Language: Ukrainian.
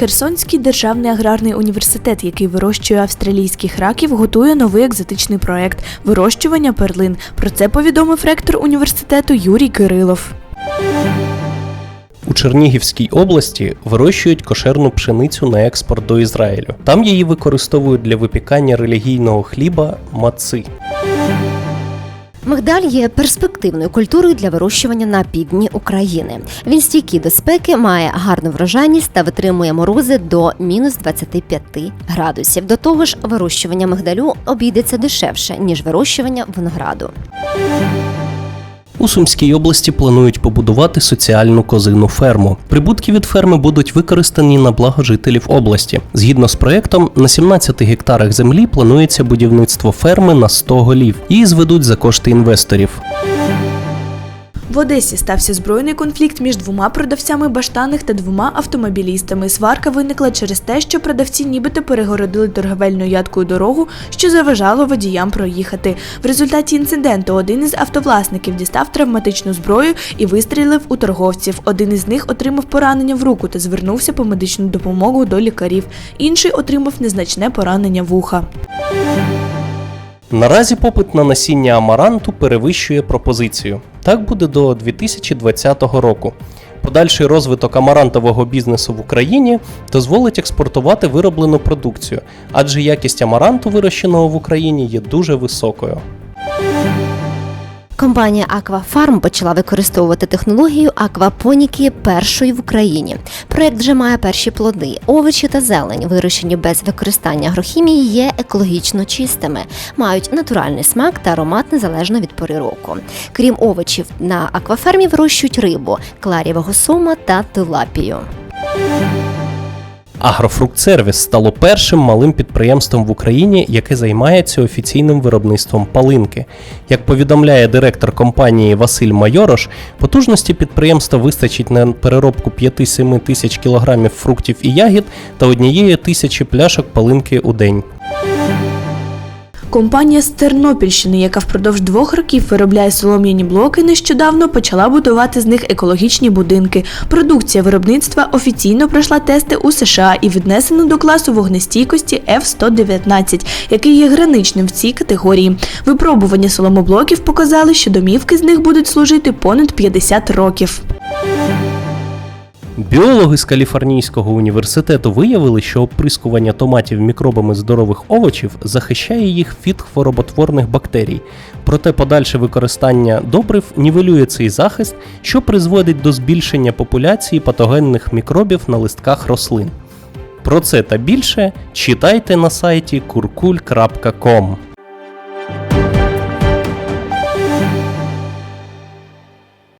Херсонський державний аграрний університет, який вирощує австралійських раків, готує новий екзотичний проект вирощування перлин. Про це повідомив ректор університету Юрій Кирилов. У Чернігівській області вирощують кошерну пшеницю на експорт до Ізраїлю. Там її використовують для випікання релігійного хліба маци. Мигдаль є перспективною культурою для вирощування на півдні України. Він стійкий до спеки, має гарну врожайність та витримує морози до мінус 25 градусів. До того ж, вирощування мигдалю обійдеться дешевше ніж вирощування винограду. У Сумській області планують побудувати соціальну козину ферму. Прибутки від ферми будуть використані на благо жителів області. Згідно з проектом, на 17 гектарах землі планується будівництво ферми на 100 голів. Її зведуть за кошти інвесторів. В Одесі стався збройний конфлікт між двома продавцями баштаних та двома автомобілістами. Сварка виникла через те, що продавці нібито перегородили торговельною ядкою дорогу, що заважало водіям проїхати. В результаті інциденту один із автовласників дістав травматичну зброю і вистрілив у торговців. Один із них отримав поранення в руку та звернувся по медичну допомогу до лікарів. Інший отримав незначне поранення вуха. Наразі попит на насіння амаранту перевищує пропозицію. Так буде до 2020 року. Подальший розвиток амарантового бізнесу в Україні дозволить експортувати вироблену продукцію, адже якість амаранту, вирощеного в Україні, є дуже високою. Компанія Аквафарм почала використовувати технологію аквапоніки першою в Україні. Проект вже має перші плоди. Овочі та зелень, вирощені без використання агрохімії, є екологічно чистими, мають натуральний смак та аромат незалежно від пори року. Крім овочів, на аквафермі вирощують рибу, кларівого сома та тилапію. Агрофруктсервіс стало першим малим підприємством в Україні, яке займається офіційним виробництвом палинки. Як повідомляє директор компанії Василь Майорош, потужності підприємства вистачить на переробку 5-7 тисяч кілограмів фруктів і ягід та однієї тисячі пляшок палинки у день. Компанія з Тернопільщини, яка впродовж двох років виробляє солом'яні блоки, нещодавно почала будувати з них екологічні будинки. Продукція виробництва офіційно пройшла тести у США і віднесена до класу вогнестійкості F-119, який є граничним в цій категорії. Випробування соломоблоків показали, що домівки з них будуть служити понад 50 років. Біологи з Каліфорнійського університету виявили, що оприскування томатів мікробами здорових овочів захищає їх від хвороботворних бактерій. Проте подальше використання добрив нівелює цей захист, що призводить до збільшення популяції патогенних мікробів на листках рослин. Про це та більше читайте на сайті kurkul.com.